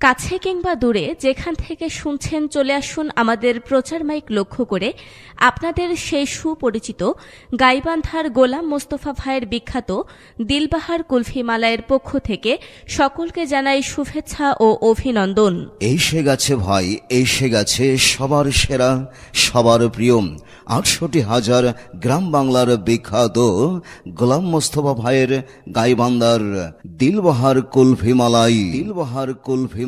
কাছে কিংবা দূরে যেখান থেকে শুনছেন চলে আসুন আমাদের প্রচার মাইক লক্ষ্য করে। আপনাদের সেই সুপরিচিত গাইবান্ধার গোলাম মোস্তফা ভাইয়ের বিখ্যাত দিলবাহার কুলফি মালায়ের পক্ষ থেকে সকলকে জানাই শুভেচ্ছা ও অভিনন্দন। এসে গেছে ভাই এসে গেছে সবার সেরা, সবার প্রিয়। আটষট্টি হাজার গ্রাম বাংলার বিখ্যাত গোলাম মোস্তফা ভাইয়ের গাইবান্ধার দিলবাহার কুলফি মালাই। দিলবাহার কুলফি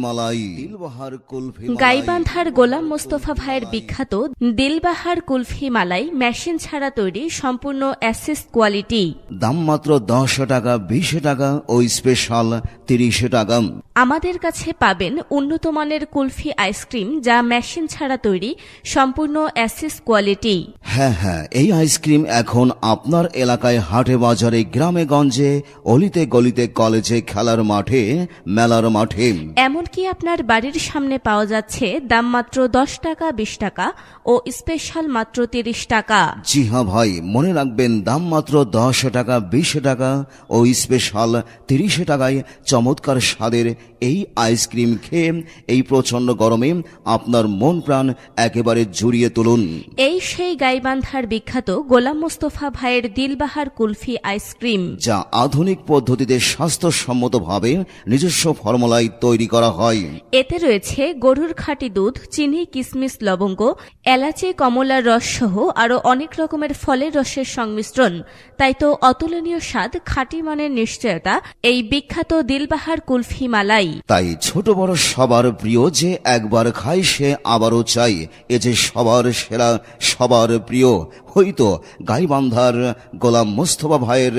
গাইবান্ধার গোলাম মোস্তফা ভাইয়ের বিখ্যাত দিলবাহার কুলফি মালাই মেশিন ছাড়া তৈরি সম্পূর্ণ অ্যাসিস কোয়ালিটি। দাম মাত্র দশ টাকা বিশ টাকা ও স্পেশাল তিরিশ টাকা। আমাদের কাছে পাবেন উন্নত মানের কুলফি আইসক্রিম যা মেশিন ছাড়া তৈরি সম্পূর্ণ অ্যাসিস কোয়ালিটি। হ্যাঁ হ্যাঁ এই আইসক্রিম এখন আপনার এলাকায় হাটে বাজারে গ্রামে গঞ্জে অলিতে গলিতে কলেজে খেলার মাঠে মেলার মাঠে। এমনকি আপনার বাড়ির সামনে পাওয়া যাচ্ছে দাম মাত্র দশ টাকা বিশ টাকা ও স্পেশাল মাত্র তিরিশ টাকা। জি হ্যাঁ ভাই মনে রাখবেন দাম মাত্র দশ টাকা বিশ টাকা ও স্পেশাল তিরিশ টাকায় চমৎকার স্বাদের এই আইসক্রিম খেয়ে এই প্রচণ্ড গরমে আপনার মন প্রাণ একেবারে জুড়িয়ে তুলুন। এই সেই গাইবান্ধার বিখ্যাত গোলাম মোস্তফা ভাইয়ের দিলবাহার কুলফি আইসক্রিম যা আধুনিক পদ্ধতিতে স্বাস্থ্যসম্মতভাবে নিজস্ব ফর্মুলায় তৈরি করা হয়। এতে রয়েছে গরুর খাঁটি দুধ চিনি কিসমিস লবঙ্গ এলাচি কমলার রস সহ আরও অনেক রকমের ফলের রসের সংমিশ্রণ। তাই তো অতুলনীয় স্বাদ খাঁটি মানের নিশ্চয়তা এই বিখ্যাত দিলবাহার কুলফি মালাই। তাই ছোট বড় সবার প্রিয় যে একবার খায় সে আবারও চাই এ যে সবার সেরা সবার প্রিয় হইতো। গাইবান্ধার গোলাম মোস্তফা ভাইয়ের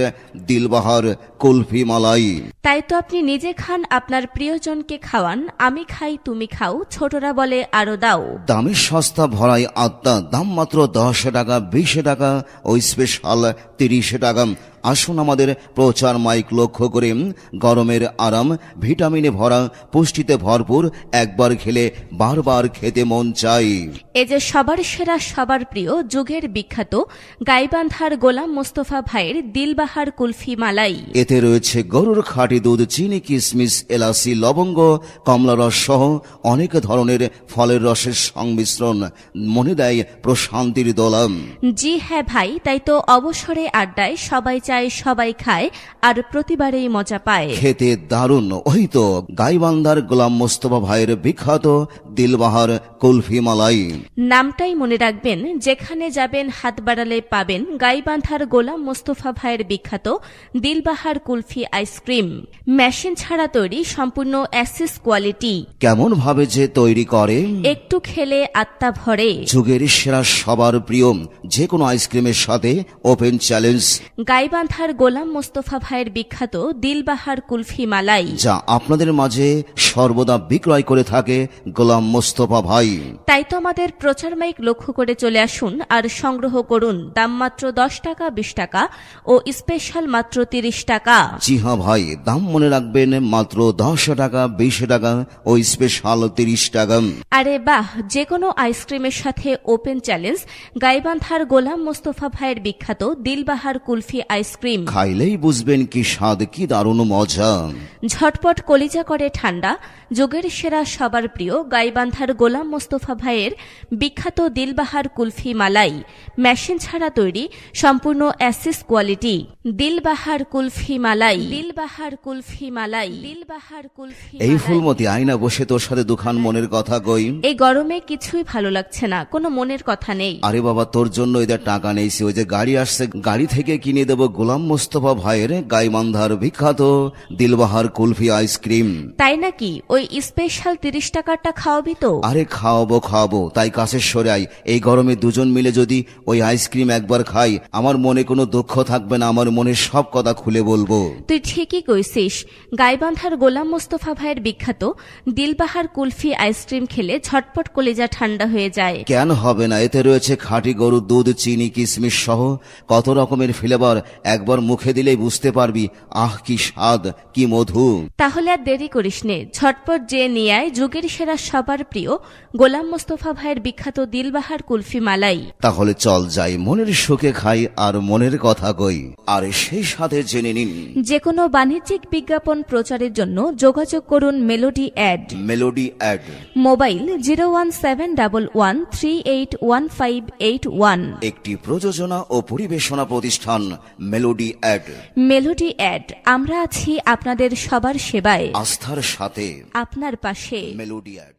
দিলবাহার কুলফি মালাই তাই তো আপনি নিজে খান আপনার প্রিয়জনকে খাওয়ান আমি খাই তুমি খাও ছোটরা বলে আরও দাও। দামি সস্তা ভরাই আত্মা দাম মাত্র দশ টাকা বিশ টাকা ওই স্পেশাল তিরিশ টাকা। আসুন আমাদের প্রচার মাইক লক্ষ্য করে। গরমের আরাম ভিটামিনে ভরা পুষ্টিতে ভরপুর একবার খেলে বারবার খেতে মন চাই। এ যে সবার সেরা সবার প্রিয় যুগের বিখ্যাত গাইবান্ধার গোলাম মোস্তফা ভাইয়ের দিলবাহার কুলফি মালাই। এতে রয়েছে গরুর খাঁটি দুধ চিনি কিশমিশ এলাচি লবঙ্গ কমলা রস সহ অনেক ধরনের ফলের রসের সংমিশ্রণ। মনে দেয় প্রশান্তির দোলাম। জি হ্যাঁ ভাই তাই তো অবসরে আড্ডায় সবাই চায় সবাই খায় আর প্রতিবারেই মজা পায়। খেতে দারুণ। ওই তো গাইবান্ধার গোলাম মোস্তফা ভাইয়ের বিখ্যাত দিলবাহার কুলফি মালাই। নামটাই মনে রাখবেন যেখানে যাবেন হাত বাড়ালে পাবেন গাইবান্ধার গোলাম মোস্তফা ভাইয়ের বিখ্যাত দিলবাহার কুলফি আইসক্রিম। মেশিন ছাড়া তৈরি সম্পূর্ণ অ্যাসিস কোয়ালিটি। কেমন ভাবে যে তৈরি করে। একটু খেলে আত্মা ভরে। যুগের সেরা সবার প্রিয় যে কোনো আইসক্রিমের সাথে ওপেন চ্যালেঞ্জ। গাইবান্ধার গোলাম মোস্তফা ভাইয়ের বিখ্যাত দিলবাহার কুলফি মালাই। যা আপনাদের মাঝে সর্বদা বিক্রয় করে থাকে গোলাম মোস্তফা ভাই। তাই তো আমাদের প্রচার মাইক লক্ষ্য করে চলে আসুন আর সংগ্রহ করুন দাম মাত্র দশ টাকা বিশ টাকা ও স্পেশাল মাত্র তিরিশ টাকা। জি হ্যাঁ ভাই দাম মনে রাখবেন মাত্র দশ টাকা বিশ টাকা ও স্পেশাল তিরিশ টাকা। আরে বাহ যে কোনো আইসক্রিমের সাথে ওপেন চ্যালেঞ্জ গাইবান্ধার গোলাম মোস্তফা ভাইয়ের বিখ্যাত দিলবাহার কুলফি আইসক্রিম খাইলেই বুঝবেন কি স্বাদ কি দারুণ মজা। ঝটপট কলিজা করে ঠান্ডা যোগের সেরা সবার প্রিয় গাইবান্ধার গোলাম মোস্তফা ভাইয়ের বিখ্যাত দিলবাহার কুলফি মালাই মেশিন ছাড়া তৈরি সম্পূর্ণ অ্যাসিস কোয়ালিটি। দিলবাহার কুলফি মালাই দিলবাহার কুলফি মালাই দিলবাহার কুলফি এই ফুলমতি আয়না বসে তোর সাথে দুখান মনের কথা কই এই গরমে কিছুই ভালো লাগছে না কোনো মনের কথা নেই। আরে বাবা তোর জন্য এদের টাকা নেইছি ওই যে গাড়ি আসছে গাড়ি থেকে কিনে দেবো গোলাম মোস্তফা ভাইয়ের গাইমান্ধার বিখ্যাত দিলবাহার কুলফি আইসক্রিম। তাই নাকি ওই স্পেশাল তিরিশ টাকারটা খাওয়াবি তো। আরে খাওয়াবো খাওয়াবো। তাই কাছে সরে আই এই গরমে দুজন মিলে যদি ওই আইসক্রিম একবার খাই আমার মনে কোনো দুঃখ থাকবে না আমার মনে সব কথা খুলে বলব। তুই ঠিকই কইছিস গাইবান্ধার গোলাম মোস্তফা ভাইয়ের বিখ্যাত দিলবাহার কুলফি আইসক্রিম খেলে ঝটপট কলিজা ঠান্ডা হয়ে যায়। কেন হবে না? এতে রয়েছে খাঁটি গরুর দুধ চিনি কিশমিশ সহ কত রকমের ফ্লেভার। একবার মুখে দিলেই বুঝতে পারবি আহ কি স্বাদ কি মধু। তাহলে আর দেরি করিস নে ঝটপট যে নিয়ে আয় যুগের সেরা সব সবার প্রিয় গোলাম মোস্তফা ভাইয়ের বিখ্যাত দিলবাহার কুলফি মালাই। তাহলে চল যাই মনের সুখে খাই আর মনের কথা কই। আর সেই সাথে জেনে নিন। যে কোনো বাণিজ্যিক বিজ্ঞাপন প্রচারের জন্য যোগাযোগ করুন melody ad melody ad mobile zero one seven double one three eight one five eight one. একটি প্রযোজনা ও পরিবেশনা প্রতিষ্ঠান মেলোডি অ্যাড মেলোডি অ্যাড আমরা আছি আপনাদের সবার সেবায়। আস্থার সাথে। আপনার পাশে। Melody add